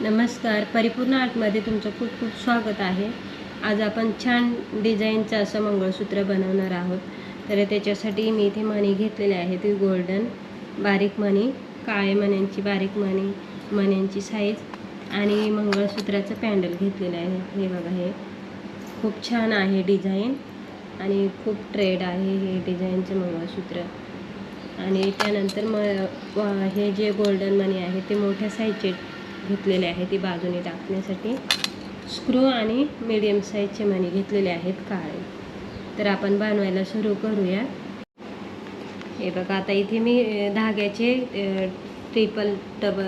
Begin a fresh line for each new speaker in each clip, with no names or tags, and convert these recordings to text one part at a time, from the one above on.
नमस्कार. परिपूर्ण आर्टमध्ये तुमचं खूप खूप स्वागत आहे. आज आपण छान डिझाईनचं असं मंगळसूत्र बनवणार आहोत. तर त्याच्यासाठी मी इथे मणी घेतलेले आहे. ती गोल्डन बारीक मणी काळे मण्यांची बारीक मणी मण्यांची साईज आणि मंगळसूत्राचं पॅन्डल घेतलेलं आहे. हे बघा हे खूप छान आहे डिझाईन आणि खूप ट्रेड आहे हे डिझाईनचं मंगळसूत्र. आणि त्यानंतर मग हे जे गोल्डन मणी आहे ते मोठ्या साईजचे घेतलेले आहे ती बाजूने टाकण्यासाठी. स्क्रू आणि मीडियम साईजचे मणी घेतलेले आहेत काळे. तर आपण बनवायला सुरू करूया. हे बघा आता इथे मी धाग्याचे ट्रिपल डब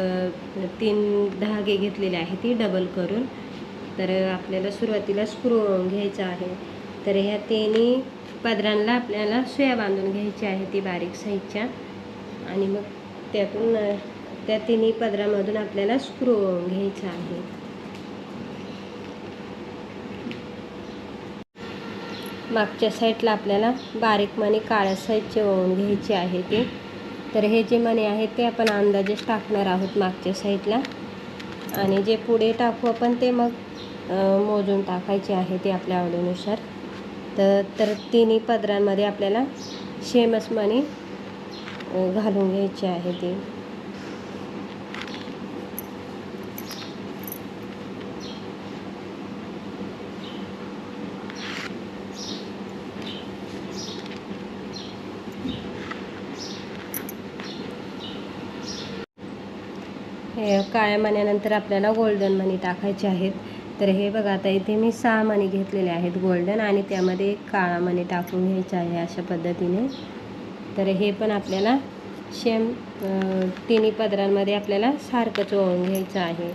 तीन धागे घेतलेले आहेत ती डबल करून. तर आपल्याला सुरुवातीला स्क्रू घ्यायचा आहे. तर ह्या तिन्ही पदरांना आपल्याला सुया बांधून घ्यायची आहे ती बारीक साईजच्या आणि मग त्यातून त्या तिन्ही पदरामधून आपल्याला स्क्रू घ्यायचा आहे. मागच्या साईडला आपल्याला बारीक मणी काळ्या साईजचे ओळून घ्यायचे आहे ते. तर हे जे मणी आहेत ते आपण अंदाजेच टाकणार आहोत मागच्या साईडला. आणि जे पुढे टाकू आपण ते मग मोजून टाकायचे आहे ते आपल्या आवडीनुसार. तर तर तिन्ही पदरांमध्ये आपल्याला शेमस मणी घालून घ्यायचे आहे ते. हे काळ्या मण्यानंतर आपल्याला गोल्डन मणी टाकायचे आहेत. तर हे बघा आता इथे मी सहा मणी घेतलेले आहेत गोल्डन आणि त्यामध्ये काळा मणी टाकून घ्यायचा आहे अशा पद्धतीने. तर हे पण आपल्याला शेम तिन्ही पदरांमध्ये आपल्याला सारखंच चोळून घ्यायचं आहे.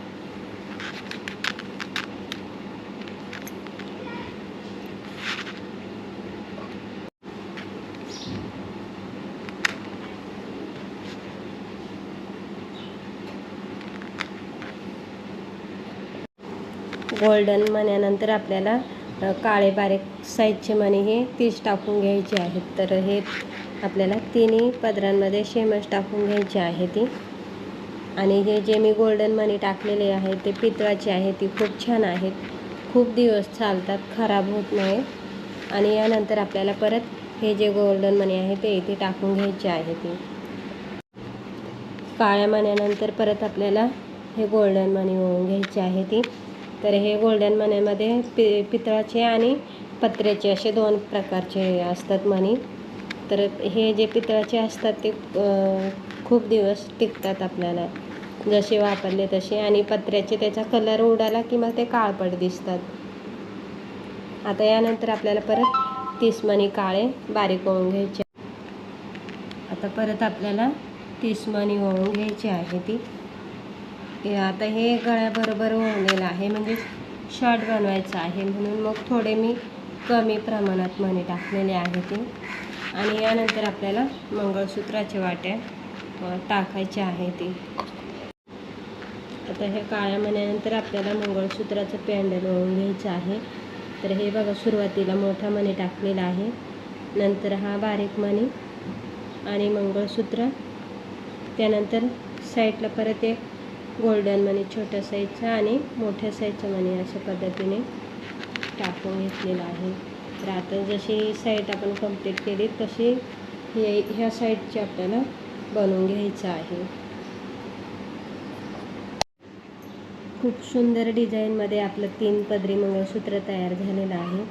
गोल्डन मण्यानंतर आपल्याला काळे बारीक साईजचे मणी हे तीस टाकून घ्यायचे आहेत. तर हे आपल्याला तिन्ही पदरांमध्ये शेमच टाकून घ्यायचे आहे ती. आणि हे जे मी गोल्डन मणी टाकलेले आहे ते पितळाचे आहे ती खूप छान आहेत. खूप दिवस चालतात खराब होत नाही. आणि यानंतर आपल्याला परत हे जे गोल्डन मणी आहे ते इथे टाकून घ्यायचे आहे ती. काळ्या मण्यानंतर परत आपल्याला हे गोल्डन मणी ओळून घ्यायची आहे ती. तर हे गोल्डन मण्यामध्ये पि पितळाचे आणि पत्र्याचे असे दोन प्रकारचे असतात मणी तर हे जे पितळाचे असतात ते खूप दिवस टिकतात आपल्याला. जसे वापरले तसे. आणि पत्र्याचे त्याचा कलर उडाला की मग ते काळपट दिसतात. आता यानंतर आपल्याला परत तीस मणी काळे बारीक ओळून घ्यायचे. आता परत आपल्याला तीस मणी ओळून घ्यायची आहे ती. हे आता हे गळ्याबरोबर ओळलेलं आहे म्हणजे शर्ट बनवायचं आहे. म्हणून मग थोडे मी कमी प्रमाणात मणी टाकलेले आहे ते. आणि यानंतर आपल्याला मंगळसूत्राचे वाट्या टाकायचे आहे ते. आता हे काळ्या मण्यानंतर आपल्याला मंगळसूत्राचं पॅन्डल ओळून घ्यायचं आहे. तर हे बघा सुरुवातीला मोठा मणी टाकलेला आहे. नंतर हा बारीक मणी आणि मंगळसूत्र. त्यानंतर साईडला परत एक गोल्डन मनी छोट्या साईजचा आणि मोठ्या साईजचा मनी अशा पद्धतीने टाकून घेतलेला आहे. तर आता जशी साईड आपण कंप्लीट केली तशी हे ह्या साईडची आपल्याला बनवून घ्यायचं आहे. खूप सुंदर डिझाईनमध्ये आपलं तीन पदरी मंगळसूत्र तयार झालेलं आहे.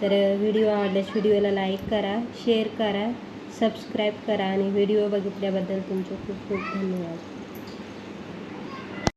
तर व्हिडिओ आवडल्यास व्हिडिओला लाईक करा शेअर करा सबस्क्राईब करा आणि व्हिडिओ बघितल्याबद्दल तुमचे खूप खूप धन्यवाद.